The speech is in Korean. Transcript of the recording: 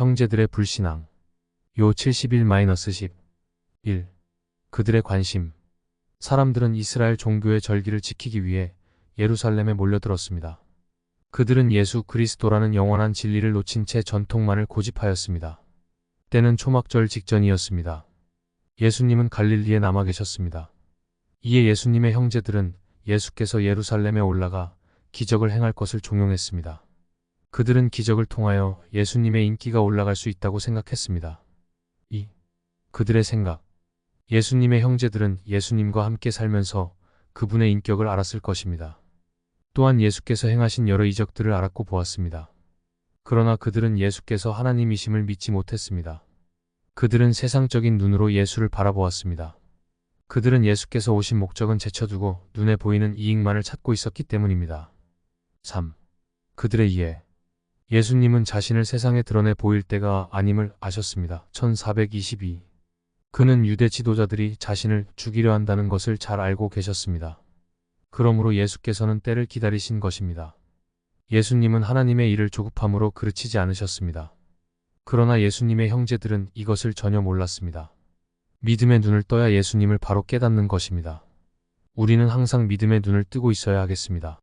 형제들의 불신앙. 요 71-10. 1. 그들의 관심. 사람들은 이스라엘 종교의 절기를 지키기 위해 예루살렘에 몰려들었습니다. 그들은 예수 그리스도라는 영원한 진리를 놓친 채 전통만을 고집하였습니다. 때는 초막절 직전이었습니다. 예수님은 갈릴리에 남아 계셨습니다. 이에 예수님의 형제들은 예수께서 예루살렘에 올라가 기적을 행할 것을 종용했습니다. 그들은 기적을 통하여 예수님의 인기가 올라갈 수 있다고 생각했습니다. 2. 그들의 생각. 예수님의 형제들은 예수님과 함께 살면서 그분의 인격을 알았을 것입니다. 또한 예수께서 행하신 여러 이적들을 알았고 보았습니다. 그러나 그들은 예수께서 하나님이심을 믿지 못했습니다. 그들은 세상적인 눈으로 예수를 바라보았습니다. 그들은 예수께서 오신 목적은 제쳐두고 눈에 보이는 이익만을 찾고 있었기 때문입니다. 3. 그들의 이해. 예수님은 자신을 세상에 드러내 보일 때가 아님을 아셨습니다. 1422. 그는 유대 지도자들이 자신을 죽이려 한다는 것을 잘 알고 계셨습니다. 그러므로 예수께서는 때를 기다리신 것입니다. 예수님은 하나님의 일을 조급함으로 그르치지 않으셨습니다. 그러나 예수님의 형제들은 이것을 전혀 몰랐습니다. 믿음의 눈을 떠야 예수님을 바로 깨닫는 것입니다. 우리는 항상 믿음의 눈을 뜨고 있어야 하겠습니다.